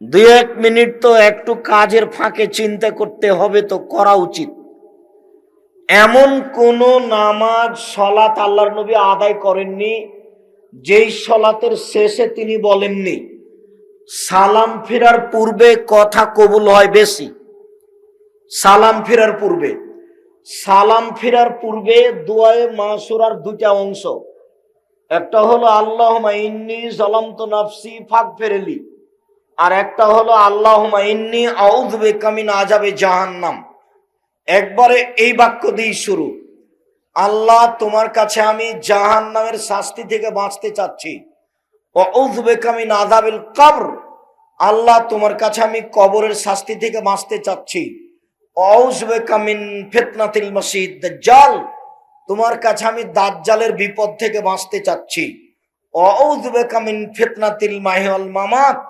দুই এক মিনিট তো একটু কাজের ফাঁকে চিন্তা করতে হবে তো করা উচিত। এমন কোন নামাজ সলাত আল্লাহর নবী আদায় করেননি, যেই সলাতের শেষে তিনি বলেননি, সালাম ফেরার পূর্বে কথা কবুল হয় বেশি। সালাম ফেরার পূর্বে। সালাম ফেরার পূর্বে দুয়ায়ে মাসুরার দুটা অংশ। একটা হলো আল্লাহ ইন্নি জলামত নাফসি ফাঁক ফেরেলি আর একটা হলো আল্লাহ ইন্নি আউদ বেকামিন আজাবে জাহান্নাম। একবারে এই বাক্য দিয়ে শুরু। আল্লাহ, তোমার কাছে আমি জাহান নামের শাস্তি থেকে বাঁচতে চাচ্ছি। কবর। আল্লাহ, তোমার কাছে আমি কবরের শাস্তি থেকে বাঁচতে চাচ্ছি। ফেতনাতিল জাল তোমার কাছে আমি দাজ্জালের বিপদ থেকে বাঁচতে চাচ্ছি। বেকামিন ফেতনাতিল মাহিয়াল মামাত।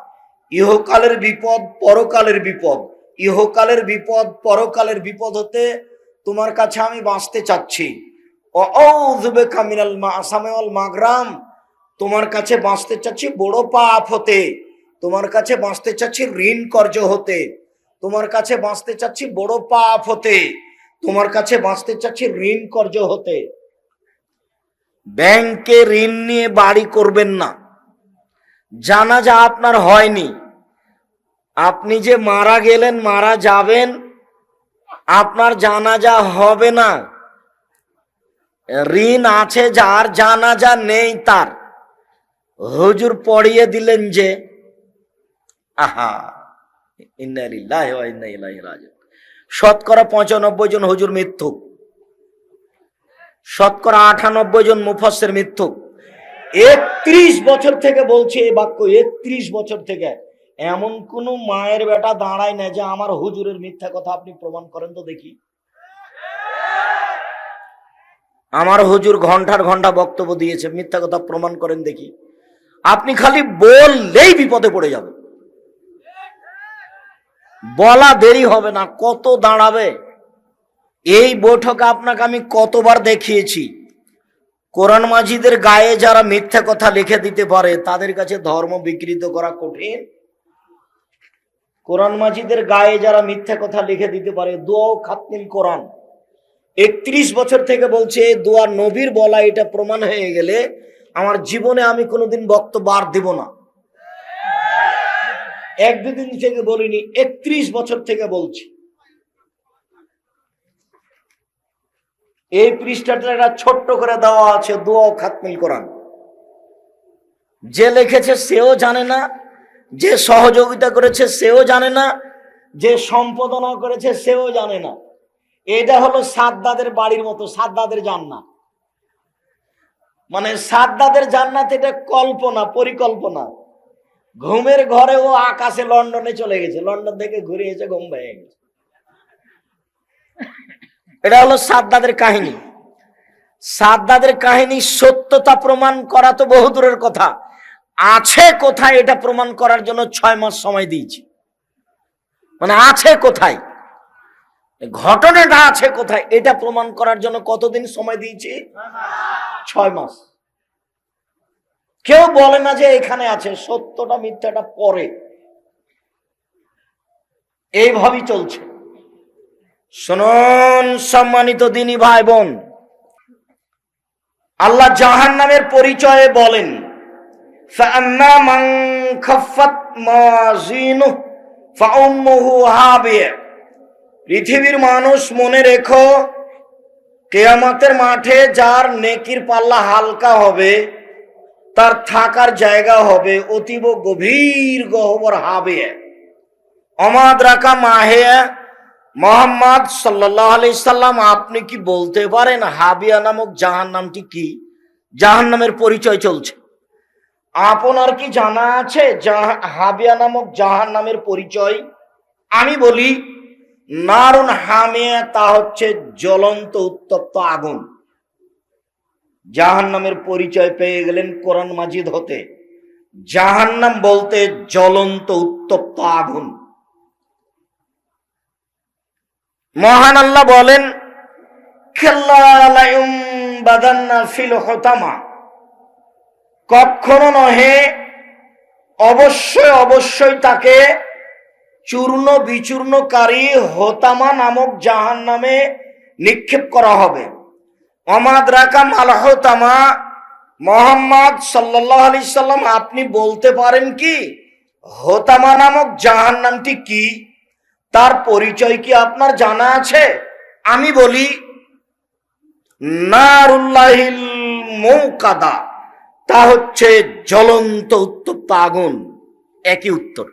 ইহকালের বিপদ, পরকালের বিপদ। ইহকালের বিপদ, পরকালের বিপদ হতে তোমার কাছে আমি বাঁচতে চাচ্ছি। তোমার কাছে বাঁচতে চাচ্ছি বড় পাপ হতে। তোমার কাছে বাঁচতে চাচ্ছি ঋণ কর্য হতে। তোমার কাছে বাঁচতে চাচ্ছি বড় পাপ হতে। তোমার কাছে বাঁচতে চাচ্ছি ঋণ কর্য হতে। ব্যাংকে ঋণ নিয়ে বাড়ি করবেন না। জানাজা আপনার হয়নি। আপনি যে মারা গেলেন, মারা যাবেন, আপনার জানাজা হবে না। ঋণ আছে যার, জানাজা নেই তার। হুজুর পড়িয়ে দিলেন যে, আহা শতকরা পঁচানব্বই জন হজুর মিথ্যুক শতকরা আটানব্বই জন মুফাসের মিথ্যুক একত্রিশ বছর থেকে বলছে এই বাক্য, একত্রিশ বছর থেকে। এমন কোন মায়ের বেটা দাঁড়ায় না যে আমার হুজুরের মিথ্যা কথা আপনি প্রমাণ করেন তো দেখি। আমার হুজুর ঘণ্টার ঘণ্টা বক্তব্য দিয়েছে, মিথ্যা কথা প্রমাণ করেন দেখি। আপনি খালি বললেই বিপদে পড়ে যাবে। বলা দেরি হবে না, কত দাঁড়াবে? এই বৈঠকে আপনাকে আমি কতবার দেখিয়েছি। কোরআন মাজিদের গায়ে যারা মিথ্যা কথা লিখে দিতে পারে, তাদের কাছে ধর্ম বিকৃত করা কঠিন। কোরআন মাজিদের গায়ে যারা মিথ্যা কথা লিখে দিতে পারে দোয়াও খাতনিল কোরআন। একত্রিশ বছর থেকে বলছে দোয়া নবীর বলা, এটা প্রমাণ হয়ে গেলে আমার জীবনে আমি কোনোদিন বক্তব্য আর দেব না। এক দুদিন থেকে বলিনি, একত্রিশ বছর থেকে বলছি। এই পৃষ্ঠাটা একটা ছোট্ট করে দেওয়া আছে, দোয়া ও খাতমিল কোরআন। যে লিখেছে, সেও জানে না যে সহযোগিতা করেছে সেও জানে না, যে সম্পাদনা করেছে সেও জানে না। এটা হলো সাদ্দাদের বাড়ির মতো, সাদ্দাদের জান্নাত। মানে সাদ্দাদের জান্নাত এটা কল্পনা, পরিকল্পনা। ঘুমের ঘরে ও আকাশে লন্ডনে চলে গেছে, লন্ডন থেকে ঘুরে এসে ঘুম ভেঙে গেছে। এটা হলো সাদ্দাদের কাহিনী। সাদ্দাদের কাহিনী সত্যতা প্রমাণ করা তো বহুদূরের কথা। আছে কোথায় এটা প্রমাণ করার জন্য ছয় মাস সময় দিয়েছি। মানে আছে কোথায়? ঘটনাটা আছে কোথায়? এটা প্রমাণ করার জন্য কতদিন সময় দিয়েছি? ছয় মাস। কেউ বলে না যে এখানে আছে, সত্যটা মিথ্যাটা পরে। এইভাবেই চলছে। শুনুন সম্মানিত দিনী ভাই বোন, আল্লাহ জাহান নামের পরিচয়ে বলেন فأما من خفت موازينه فأمه هاوية পৃথিবীর মানুষ মনে রেখো কেয়ামতের মাঠে যার নেকির পাল্লা হালকা হবে তার থাকার জায়গা হবে অতীব গভীর গহবর হাবে অমাদ রাখা মাহে মোহাম্মদ সাল্লাহ আলি সাল্লাম আপনি কি বলতে পারেন হাবিয়া নামক জাহান নামটি কি জাহান নামের পরিচয় চলছে আপনার কি জানা আছে? হাবিয়া নামক জাহান নামের পরিচয়? আমি বলি, নারুন হামিয়া, তা হচ্ছে জ্বলন্ত উত্তপ্ত আগুন। জাহান নামের পরিচয় পেয়ে গেলেন কোরআন মাজিদ হতে। জাহান্নাম বলতে জ্বলন্ত উত্তপ্ত আগুন। মহান আল্লাহ বলেন বাদান্না ফিল হতামা। কখনো নহে, অবশ্যই অবশ্যই তাকে চূর্ণ বিচূর্ণকারী হোতামা নামক জাহান নামে নিক্ষেপ করা হবে। অমাদ রাকাম আল হোতামা, মোহাম্মদ সাল্লাহ আলি সাল্লাম, আপনি বলতে পারেন কি, হোতামা নামক জাহান নামটি কি? তার পরিচয় কি আপনার জানা আছে? আমি বলি, নারুল্লাহিল মৌকাদা তা হচ্ছে জ্বলন্ত উত্তপ্ত আগুন। একই উত্তর।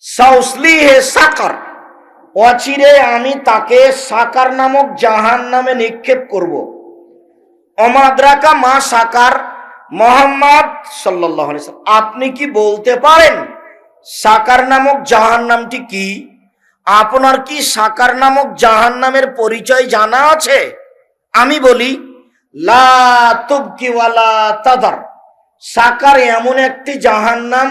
সাউসলিহে সাকার। অচিরে আমি তাকে সাকার নামক জাহান নামে নিক্ষেপ করব। অমাদ্রাকা মা সাকার মোহাম্মদ সাল্লাহ আপনি কি বলতে পারেন সাকার নামক জাহান নামটি কি? আপনার কি সাকার নামক জাহান নামের পরিচয় জানা আছে? আমি বলি লা তুবকি ওয়ালা তাদার। সাকার এমন একটি জাহান্নাম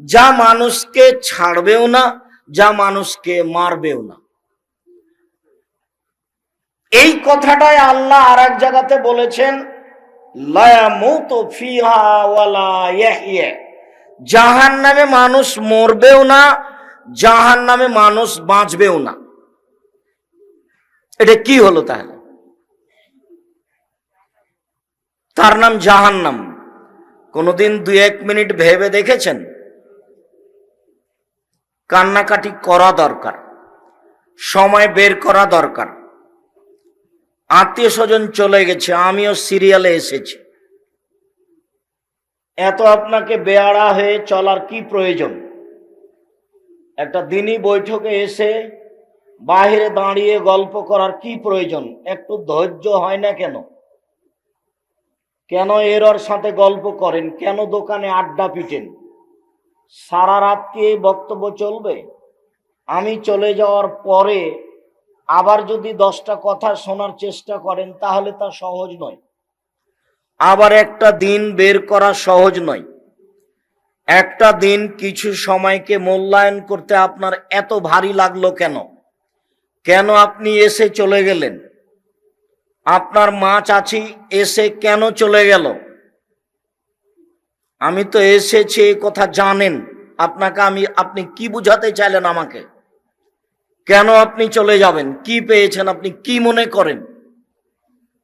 যা মানুষকে ছাড়বেও না, যা মানুষকে মারবেও না। এই কথাটাই আল্লাহ আর এক জায়গাতে বলেছেন জাহান নামে মানুষ মরবেও না জাহান নামে মানুষ বাঁচবেও না। এটা কি হলো তাহলে? তার নাম জাহান্নাম। কোনোদিন দুই এক মিনিট ভেবে দেখেছেন? কান্নাকাটি করা দরকার, সময় বের করা দরকার। আত্মীয় স্বজন চলে গেছে, আমিও সিরিয়ালে এসেছি। এত আপনাকে বেয়ারা হয়ে চলার কি প্রয়োজন? একটা দিনই বৈঠকে এসে বাহিরে দাঁড়িয়ে গল্প করার কি প্রয়োজন? একটু ধৈর্য হয় না কেন? কেন এরর সাথে গল্প করেন? কেন দোকানে আড্ডা পিটেন? সারা রাত কি এই বক্তব্য চলবে? আমি চলে যাওয়ার পরে আবার যদি দশটা কথা শোনার চেষ্টা করেন, তাহলে তা সহজ নয়। আবার একটা দিন বের করা সহজ নয়। একটা দিন কিছু সময়কে মূল্যায়ন করতে আপনার এত ভারী লাগল কেন? কেন আপনি এসে চলে গেলেন? আপনার মা চাচি এসে কেন চলে গেল? আমি তো এসেছি এই কথা জানেন। আপনাকে আমি, আপনি কি বুঝাতে চাইলেন আমাকে? কেন আপনি চলে যাবেন? কি পেয়েছেন? আপনি কি মনে করেন?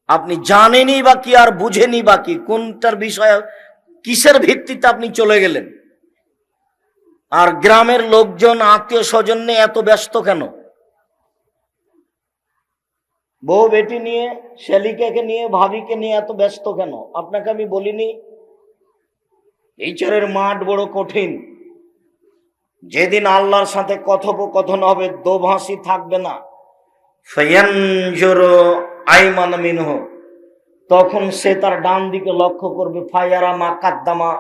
আপনি জানেনই বা কি আর বুঝেনি বা কি? কোনটার বিষয়ে, কিসের ভিত্তিতে আপনি চলে গেলেন? আর গ্রামের লোকজন আত্মীয় স্বজন নিয়ে এত ব্যস্ত কেন? বউ বেটি নিয়ে শ্যালিকাকে নিয়ে, ভাবিকে নিয়ে এত ব্যস্ত কেন? আপনাকে আমি বলিনি? এইচরের মাঠ বড় কঠিন। যেদিন আল্লাহর সাথে কথোপকথন হবে, দোভাষী থাকবে না। মিনহ। তখন সে তার ডান দিকে লক্ষ্য করবে মা কাদ্দামা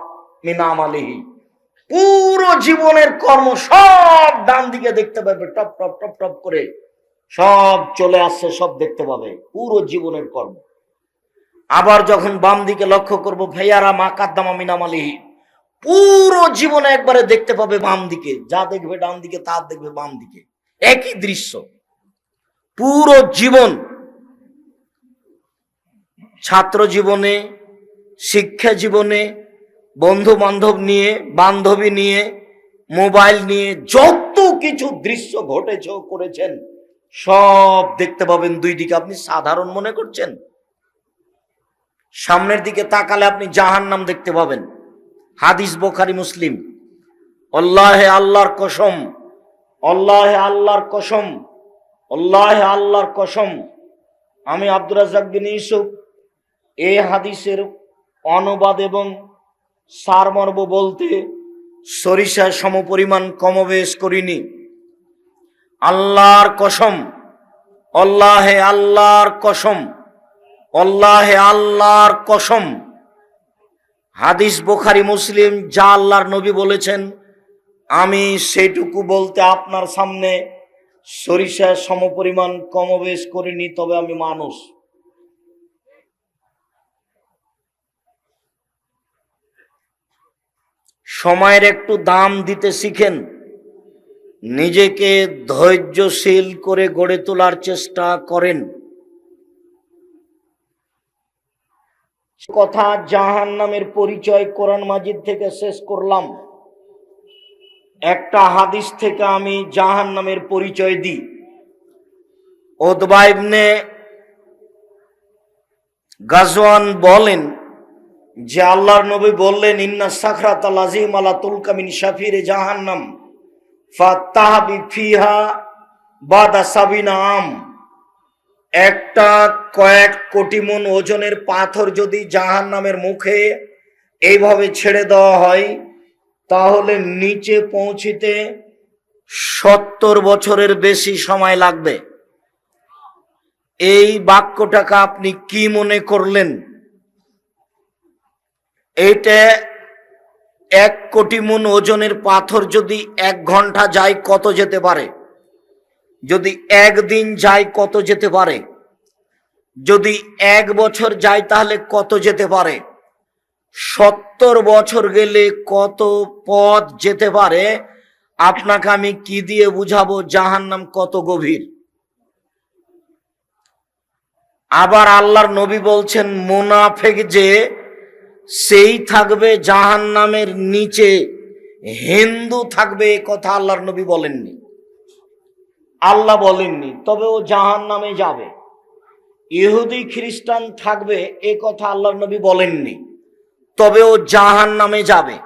পুরো জীবনের কর্ম সব ডান দিকে দেখতে পাবে, টপ টপ টপ টপ করে। সব চলে আসছে, সব দেখতে পাবে। পুরো জীবনের কর্ম। আবার যখন বাম দিকে লক্ষ্য করব, ভাইয়ারা মা কাদ্দামা মিনামালিহি পুরো জীবনে একবারে দেখতে পাবে বাম দিকে। যা দেখবে ডান দিকে, তা দেখবে বাম দিকে। একই দৃশ্য। পুরো জীবন ছাত্র জীবনে, শিক্ষা জীবনে বন্ধু বান্ধব নিয়ে, বান্ধবী নিয়ে, মোবাইল নিয়ে যত কিছু দৃশ্য ঘটেছে করেছেন সব দেখতে পাবেন দুই দিকে। আপনি সাধারণ মনে করছেন? সামনের দিকে তাকালে আপনি জাহান নাম দেখতে পাবেন। হাদিস বোখারি মুসলিম। অল্লাহে আল্লাহর কসম অল্লাহে আল্লাহর কসম অল্লাহে আল্লাহর কসম। আমি আব্দুর রাজ্জাক বিন ইউসুফ এই হাদিসের অনুবাদ এবং সারমর্ম বলতে সরিষার সমপরিমাণ কমবেশ করিনি। আল্লাহর কসম, অল্লাহে আল্লাহর কসম, অল্লাহে আল্লাহর কসম। হাদিস বোখারি, মুসলিম, যা আল্লাহর নবী বলেছেন, আমি সেটুকু বলতে আপনার সামনে সরিষার সমপরিমাণ কমবেশ করিনি, তবে আমি মানুষ। সময়ের একটু দাম দিতে শিখেন। নিজেকে ধৈর্যশীল করে গড়ে তোলার চেষ্টা করেন। কথা জাহান নামের পরিচয় কোরআন মাজিদ থেকে শেষ করলাম। একটা হাদিস থেকে আমি জাহান নামের পরিচয় দিই। ওদবাইবনে গাজওয়ান বলেন যে আল্লাহর নবী বললেন, ইন্না সাখরাত আজিম আলা তুলকামিন শাফিরে জাহান্নাম। ফাতাহাবি ফিহা বাদা সাবিনা একটা কয়েক কোটি মন ওজনের পাথর যদি জাহান নামের মুখে এইভাবে ছেড়ে দেওয়া হয়, তাহলে নিচে পৌঁছিতে সত্তর বছরের বেশি সময় লাগবে। এই বাক্যটাকে আপনি কি মনে করলেন? এইটা এক কোটি মন ওজনের পাথর যদি এক ঘণ্টা যায় কত যেতে পারে? যদি একদিন যায় কত যেতে পারে? যদি এক বছর যায় তাহলে কত যেতে পারে? সত্তর বছর গেলে কত পথ যেতে পারে? আপনাকে আমি কি দিয়ে বুঝাবো? জাহান নাম কত গভীর। আবার আল্লাহর নবী বলছেন, মুনাফেক যে সেই থাকবে জাহান্নামের নিচে। হিন্দু থাকবে এ কথা আল্লাহর নবী বলেননি। আল্লাহ বলেননি, তবে ও জাহান নামে যাবে। ইহুদি, খ্রিস্টান থাকবে এ কথা আল্লাহর নবী বলেননি, তবে ও জাহান নামে যাবে।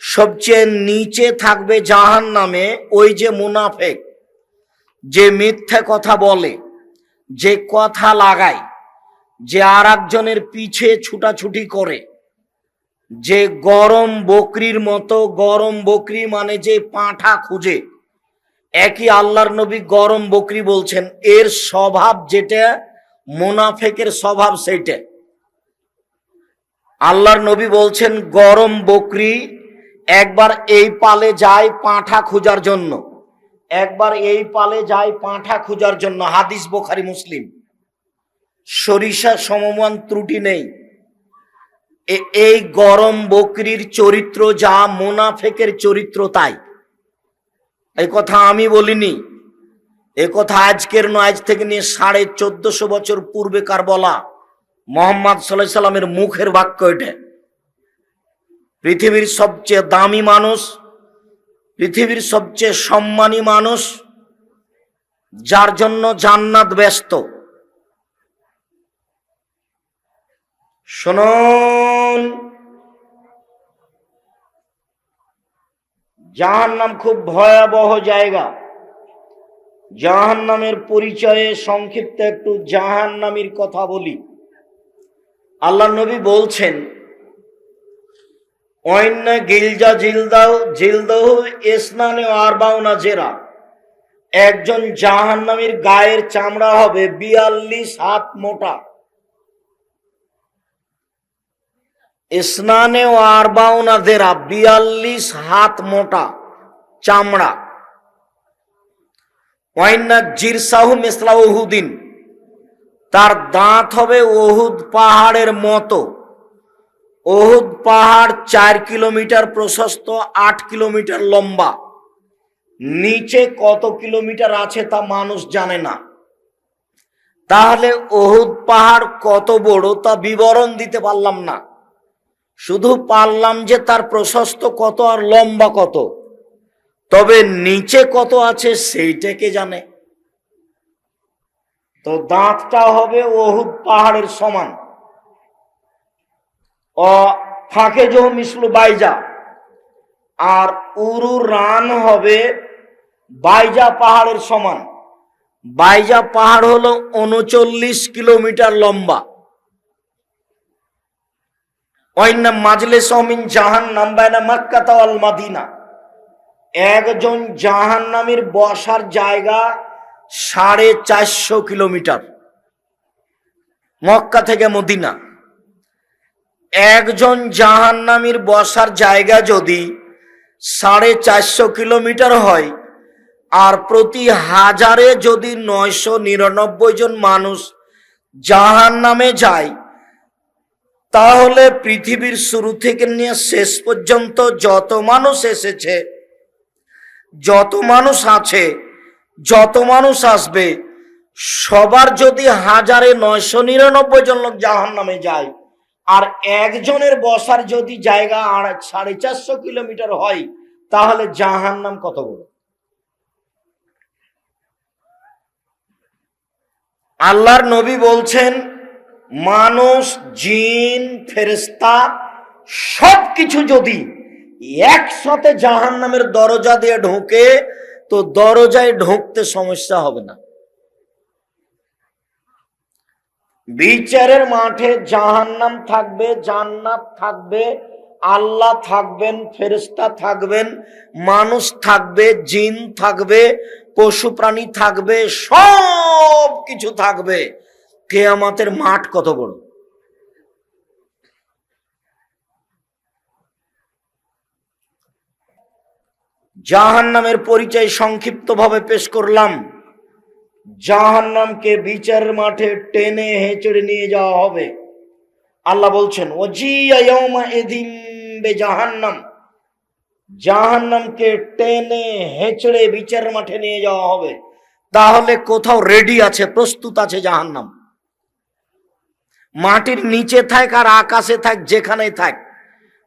সবচেয়ে নিচে থাকবে জাহান নামে ওই যে মুনাফেক, যে মিথ্যে কথা বলে, যে কথা লাগায়। যে আর একজনের পিছে ছুটাছুটি করে, যে গরম বকরির মতো, গরম বকরি মানে যে পাঁঠা খুঁজে, একই আল্লাহর নবী গরম বকরি বলছেন, এর স্বভাব যেটা, মোনাফেকের স্বভাব সেইটা। আল্লাহর নবী বলছেন, গরম বকরি একবার এই পালে যায় পাঁঠা খোঁজার জন্য, একবার এই পালে যায় পাঁঠা খোঁজার জন্য, হাদিস বোখারি মুসলিম। সরিষা সমমান ত্রুটি নেই। এই গরম বকরির চরিত্র যা মোনাফেকের চরিত্র তাই। এই কথা আমি বলিনি। এ কথা আজকের নয়, আজ থেকে নিয়ে সাড়ে চোদ্দশো বছর পূর্বেকার বলা? মোহাম্মদ সাল্লাহ সাল্লামের মুখের বাক্য এটা। পৃথিবীর সবচেয়ে দামি মানুষ, পৃথিবীর সবচেয়ে সম্মানী মানুষ, যার জন্য জান্নাত ব্যস্ত। শুনুন। জাহান্নাম খুব ভয়াবহ জায়গা। জাহান্নামের পরিচয়ে সংক্ষিপ্ত একটু জাহান্নামীর কথা বলি। আল্লাহ নবী বলছেন অন্য গিলজা জিলদাও জিলদাহ ইসনানে আরবাউনা জেরা। একজন জাহান্নামীর গায়ের চামড়া হবে বিয়াল্লিশ হাত মোটা। স্নানে ও আরবাউনা দেরা বিয়াল্লিশ হাত মোটা চামড়া। ওহুদিন তার দাঁত হবে ওহুদ পাহাড়ের মতো। ওহুদ পাহাড় চার কিলোমিটার প্রশস্ত, আট কিলোমিটার লম্বা। নিচে কত কিলোমিটার আছে তা মানুষ জানে না। তাহলে ওহুদ পাহাড় কত বড় তা বিবরণ দিতে পারলাম না। শুধু পারলাম যে তার প্রশস্ত কত আর লম্বা কত, তবে নিচে কত আছে সেইটাকে জানে। তো দাঁতটা হবে ওহুদ পাহাড়ের সমান। ও ফাঁকে জহ মিশলু বাইজা। আর উরু রান হবে বাইজা পাহাড়ের সমান। বাইজা পাহাড় হলো উনচল্লিশ কিলোমিটার লম্বা। অন্য মাজলে সমিন জাহান নাম্বায়না মাক্কাতা আল মাদিনা। একজন জাহান নামের বসার জায়গা সাড়ে চারশো কিলোমিটার। মক্কা থেকে মদিনা। একজন জাহান্নামীর বসার জায়গা যদি সাড়ে চারশো কিলোমিটার হয়, আর প্রতি হাজারে যদি নয়শো নিরানব্বই জন মানুষ জাহান নামে যায় তাহলে পৃথিবীর শুরু থেকে নিয়ে শেষ পর্যন্ত যত মানুষ এসেছে, যত মানুষ আছে, যত মানুষ আসবে, সবার যদি হাজারে নয়শো নিরানব্বই জন লোক জাহান নামে যায়, আর একজনের বসার যদি জায়গা সাড়ে চারশো কিলোমিটার হয়, তাহলে জাহান নাম কত বড়? আল্লাহর নবী বলছেন মানুষ, জিন ফেরেস্তা সব কিছু যদি একসাথে জাহান নামের দরজা দিয়ে ঢোকে, তো দরজায় ঢুকতে সমস্যা হবে না। বিচারের মাঠে জাহান্নাম থাকবে, জান্নাত থাকবে, আল্লাহ থাকবেন ফেরেস্তা থাকবেন, মানুষ থাকবে, জিন থাকবে, পশু প্রাণী থাকবে সব কিছু থাকবে। কেয়ামাতের মাঠ কত বড়? জাহান নামের পরিচয় সংক্ষিপ্তভাবে পেশ করলাম। জাহান নামকে বিচারের মাঠে টেনে হেঁচড়ে নিয়ে যাওয়া হবে। আল্লাহ বলছেন জাহান্নাম জাহান্নামকে টেনে হেঁচড়ে বিচার মাঠে নিয়ে যাওয়া হবে। তাহলে কোথাও রেডি আছে, প্রস্তুত আছে জাহান্নাম। মাটির নিচে থাক আর আকাশে থাক, যেখানেই থাক,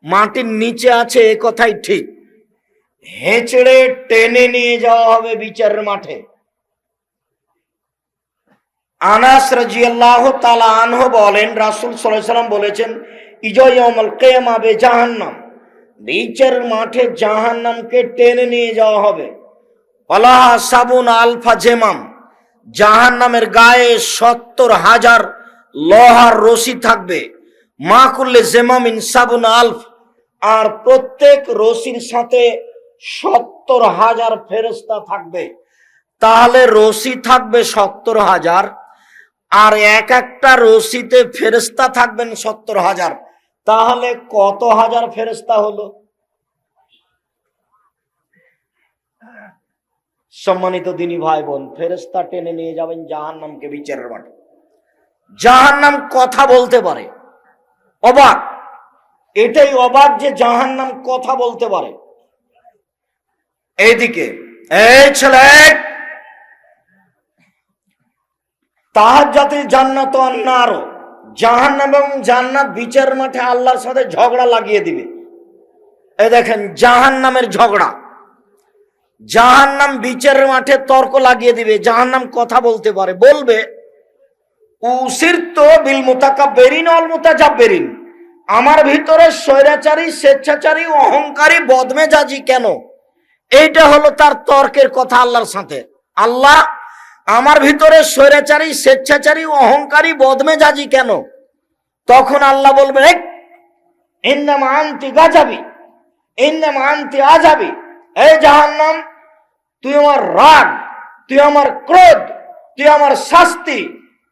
মাটির নিচে আছে এ কথাই ঠিক। হেঁচড়ে টেনে নিয়ে যাওয়া হবে বিচারের মাঠে। আনাস রাজিয়াল্লাহ তালা আনহ বলেন, রাসুল সাল্লাম বলেছেন ইজয়মল কেমাবে জাহান্নাম বিচার মাঠে জাহান্নামকে টেনে নিয়ে যাওয়া হবে। অলাহা সাবুন আলফা জেমাম। জাহান্নামের গায়ে সত্তর হাজার লোহার রশি থাকবে। মা করলে জেমামিন সাবুন আলফ। আর প্রত্যেক রশির সাথে সত্তর হাজার ফেরস্তা থাকবে। তাহলে রশি থাকবে সত্তর হাজার। আর এক একটা রশিতে ফেরেস্তা থাকবেন সত্তর হাজার। তাহলে কত হাজার ফেরেস্তা হলো? সম্মানিত দিনী ভাই বোন ফেরেস্তা টেনে নিয়ে যাবেন জাহান নামকে বিচারের মাঠে। জাহান নাম কথা বলতে পারে। অবাক। এটাই অবাক যে জাহান নাম কথা বলতে পারে। এইদিকে, এই ছেলে তাহার জাতির জান্নাত অন্যার জাহান এবং জান্নাত বিচার মাঠে আল্লাহর সাথে ঝগড়া লাগিয়ে দিবে। এই দেখেন জাহান নামের ঝগড়া। জাহান নাম বিচারের মাঠে তর্ক লাগিয়ে দিবে জাহান নাম কথা বলতে পারে। বলবে বিল অল আমার ভিতরে স্বৈরাচারী, স্বেচ্ছাচারী, অহংকারী, বদমেজাজি কেন? এইটা হলো তার তর্কের কথা আল্লাহর সাথে। আল্লাহ, আমার ভিতরে স্বৈরাচারী, স্বেচ্ছাচারী, অহংকারী, বদমেজাজি কেন? তখন আল্লাহ বলবে এই তুই আমার রাগ, তুই আমার ক্রোধ, তুই আমার শাস্তি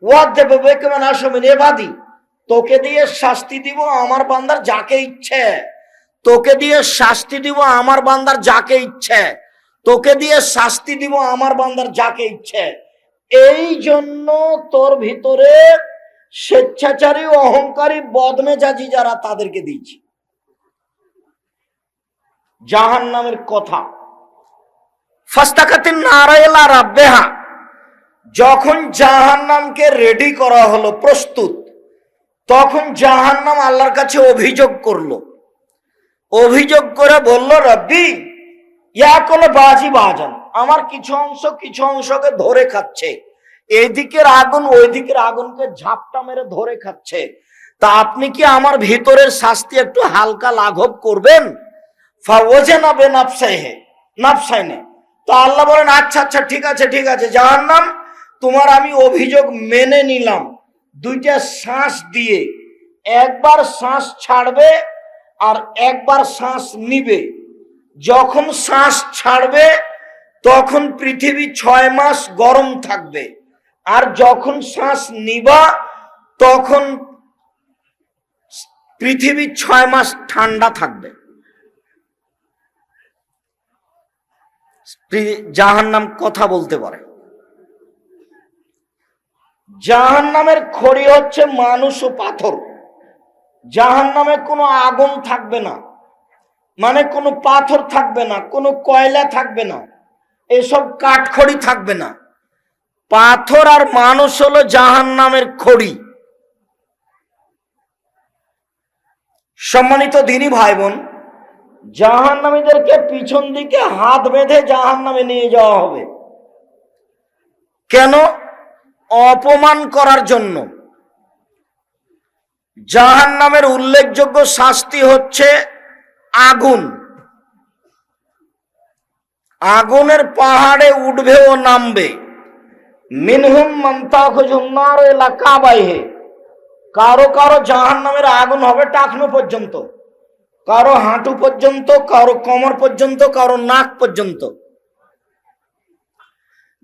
ওয়াদ দেবে বেকমান আসমিন এবাদি তোকে দিয়ে শাস্তি দিব আমার বান্দার যাকে ইচ্ছে। তোকে দিয়ে শাস্তি দিব আমার বান্দার যাকে ইচ্ছে। তোকে দিয়ে শাস্তি দিব আমার বান্দার যাকে ইচ্ছে। এই জন্য তোর ভিতরে স্বেচ্ছাচারী, অহংকারী, বদমেজাজি যারা, তাদেরকে দিয়েছি। জাহান নামের কথা। ফাস্তাকাতিন নারায়লা রাব্বেহা। যখন জাহান নামকে রেডি করা হলো প্রস্তুত, তখন জাহান নাম আল্লাহর কাছে অভিযোগ করল। অভিযোগ করে বলল, রব্বি ইয়া কলে বাজি বাজান, আমার কিছু অংশ কিছু অংশকে ধরে খাচ্ছে। এদিকের আগুন ওই দিকের আগুনকে ঝাপটা মেরে ধরে খাচ্ছে। তা আপনি কি আমার ভিতরের শাস্তি একটু হালকা লাঘব করবেন? ফাওজে নাবে নাফসাইহে, নাফসাইনে। তো আল্লাহ বলেন আচ্ছা আচ্ছা ঠিক আছে ঠিক আছে। যাহার নাম তোমার আমি অভিযোগ মেনে নিলাম। দুইটা শ্বাস দিয়ে। একবার শ্বাস ছাড়বে আর একবার শ্বাস নিবে। যখন শ্বাস ছাড়বে, তখন পৃথিবী ছয় মাস গরম থাকবে। আর যখন শ্বাস নিবা, তখন পৃথিবী ছয় মাস ঠান্ডা থাকবে। জাহান নাম কথা বলতে পারে। জাহান নামের খড়ি হচ্ছে মানুষ ও পাথর। জাহান নামে কোনো আগুন থাকবে না মানে কোনো পাথর থাকবে না, কোনো কয়লা থাকবে না, এসব কাঠখড়ি থাকবে না। পাথর আর মানুষ হলো জাহান নামের খড়ি। সম্মানিত দিনী ভাই বোন জাহান্নামীদেরকে পিছন দিকে হাত বেঁধে জাহান নামে নিয়ে যাওয়া হবে। কেন? অপমান করার জন্য। জাহান নামের উল্লেখযোগ্য শাস্তি হচ্ছে আগুন। আগুনের পাহাড়ে উঠবে ও নামবে। মিনহুম মন্তাখুজুন্নার এলাকা বাইহে কারও কারও জাহান নামের আগুন হবে টাকনো পর্যন্ত, কারও হাঁটু পর্যন্ত, কারও কোমর পর্যন্ত, কারও নাক পর্যন্ত।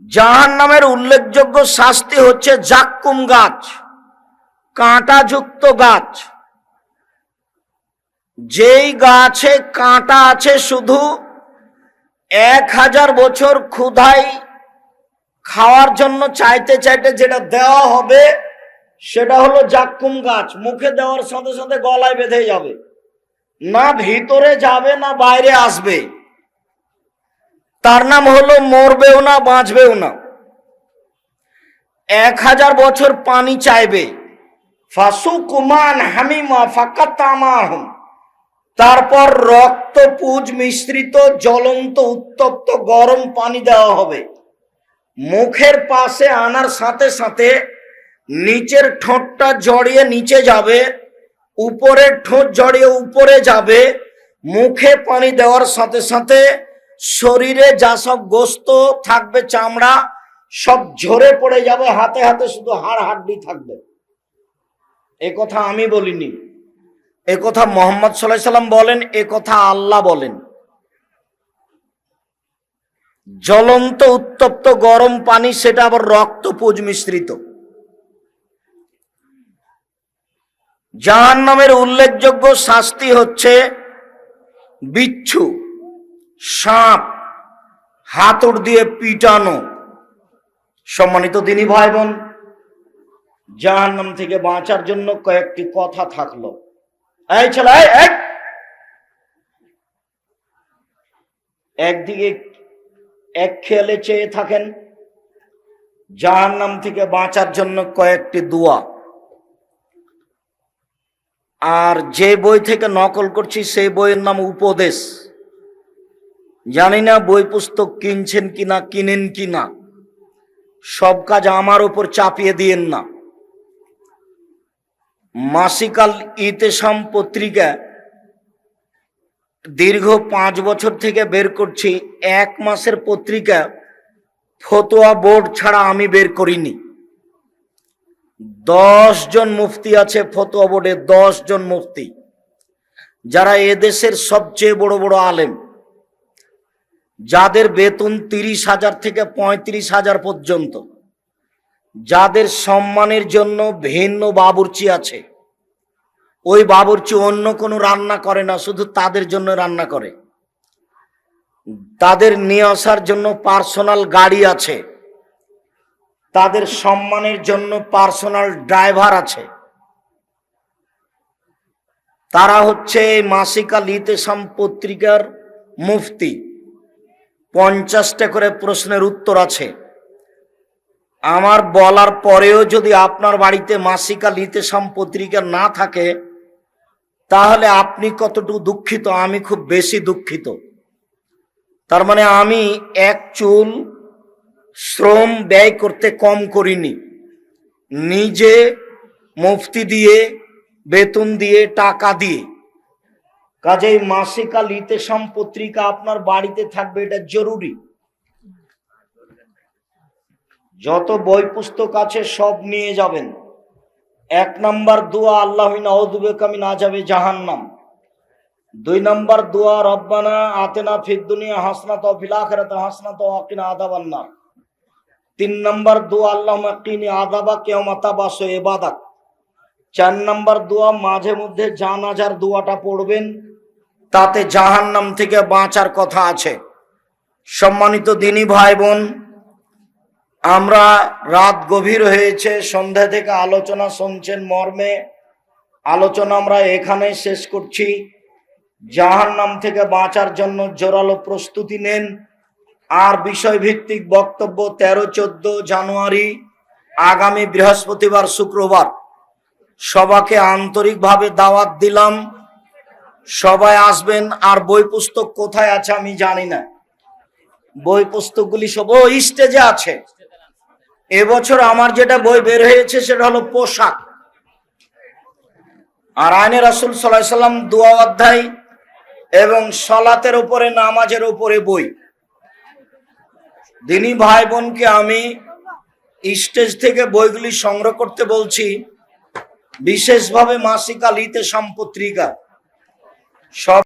জাহান নামের উল্লেখযোগ্য শাস্তি হচ্ছে জাক্কুম গাছ, কাঁটাযুক্ত গাছ। যেই গাছে কাঁটা আছে শুধু এক হাজার বছর ক্ষুধাই খাওয়ার জন্য চাইতে চাইতে যেটা দেওয়া হবে, সেটা হলো জাক্কুম গাছ। মুখে দেওয়ার সাথে সাথে গলায় বেঁধে যাবে। না ভিতরে যাবে, না বাইরে আসবে। তার নাম হলো মরবেও না, বাঁচবেও না। এক হাজার বছর পানি চাইবে। ফাসু কুমান হামিমা তারপর রক্ত পুজ মিশ্রিত, জ্বলন্ত, উত্তপ্ত, গরম পানি দেওয়া হবে। মুখের পাশে আনার সাথে সাথে নিচের ঠোঁটটা জড়িয়ে নিচে যাবে, উপরের ঠোঁট জড়িয়ে উপরে যাবে। মুখে পানি দেওয়ার সাথে সাথে শরীরে যা সব গোস্ত থাকবে, চামড়া, সব ঝরে পড়ে যাবে, হাতে হাতে শুধু হাড় হাড্ডি থাকবে। এ কথা আমি বলিনি। এ কথা মোহাম্মদ সাল্লাহ সাল্লাম বলেন, এ কথা আল্লাহ বলেন। জ্বলন্ত, উত্তপ্ত, গরম পানি, সেটা আবার রক্ত পুজ মিশ্রিত। জাহান নামের উল্লেখযোগ্য শাস্তি হচ্ছে বিচ্ছু। সাপ হাতুড় দিয়ে পিটানো। সম্মানিত দিনী ভাই বোন জাহান নাম থেকে বাঁচার জন্য কয়েকটি কথা থাকল। এই ছেলে, এই! একদিকে এক খেয়ালে চেয়ে থাকেন জাহান নাম থেকে বাঁচার জন্য কয়েকটি দোয়া। আর যে বই থেকে নকল করছি, সেই বইয়ের নাম উপদেশ। জানি না বই পুস্তক কিনছেন কিনা, কিনেন কিনা। সব কাজ আমার ওপর চাপিয়ে দিয়েন না। মাসিকাল ইতেসাম পত্রিকা দীর্ঘ পাঁচ বছর থেকে বের করছি। এক মাসের পত্রিকা ফতোয়া বোর্ড ছাড়া আমি বের করিনি। দশ জন মুফতি আছে ফতোয়া বোর্ডে, দশ জন মুফতি। যারা এদেশের সবচেয়ে বড় বড় আলেম। যাদের বেতন তিরিশ হাজার থেকে পঁয়ত্রিশ হাজার পর্যন্ত, যাদের সম্মানের জন্য ভিন্ন বাবুর্চি আছে, ওই বাবুর্চি অন্য কোনো রান্না করে না, শুধু তাদের জন্য রান্না করে। তাদের নিয়ে আসার জন্য পার্সোনাল গাড়ি আছে, তাদের সম্মানের জন্য পার্সোনাল ড্রাইভার আছে। তারা হচ্ছে মাসিকা লিতেসাম পত্রিকার মুফতি। পঞ্চাশটা করে প্রশ্নের উত্তর আছে। আমার বলার পরেও যদি আপনার বাড়িতে মাসিকা লিতেসাম পত্রিকা না থাকে, তাহলে আপনি কতটুকু দুঃখিত? আমি খুব বেশি দুঃখিত। তার মানে আমি এক চুল শ্রম ব্যয় করতে কম করিনি। নিজে মুফতি দিয়ে, বেতন দিয়ে, টাকা দিয়ে। কাজেই মাসিকা লিতেসাম পত্রিকা আপনার বাড়িতে থাকবে, এটা জরুরি। যত বই পুস্তক আছে সব নিয়ে যাবেন। এক নাম্বার দোয়া আল্লাহ নওদুবে কামি না যাবে জাহান্নাম। দুই নাম্বার দোয়া, রব্বানা আতেনা ফিদ দুনিয়া হাসনা তো ফিল আখিরাতে হাসনা তো আকিনা আদাবান্নার তিন নাম্বার দোয়া আল্লাহ আদাবা কেওমাতা মাতাবাস এবাদাত চার নম্বর দোয়া, মাঝে মধ্যে জানাজার দোয়াটা পড়বেন, তাতে জাহান্নাম থেকে বাঁচার কথা আছে। সম্মানিত দিনী ভাই বোন আমরা রাত গভীর হয়েছে, সন্ধ্যা থেকে আলোচনা শুনছেন মর্মে। আলোচনা আমরা এখানে শেষ করছি। জাহান নাম থেকে বাঁচার জন্য জোরালো প্রস্তুতি নেন। আর বিষয়ভিত্তিক বক্তব্য, তেরো চোদ্দ জানুয়ারি, আগামী বৃহস্পতিবার, শুক্রবার। সবাকে আন্তরিকভাবে দাওয়াত দিলাম। সবাই আসবেন, আর বই পুস্তক কোথায় আছে আমি জানি না। বই পুস্তকগুলি সব, ও, স্টেজে আছে। এবছর আমার যেটা বই বের হয়েছে সেটা হলো পোশাক। আর আইনে রাসুল সাল্লাহ সাল্লাম দোয়া অধ্যায় এবং সলাতের উপরে, নামাজের উপরে বই। দিনী ভাই বোনকে আমি স্টেজ থেকে বইগুলি সংগ্রহ করতে বলছি। বিশেষভাবে মাসিক আলিতে সম্পত্রিকা। সব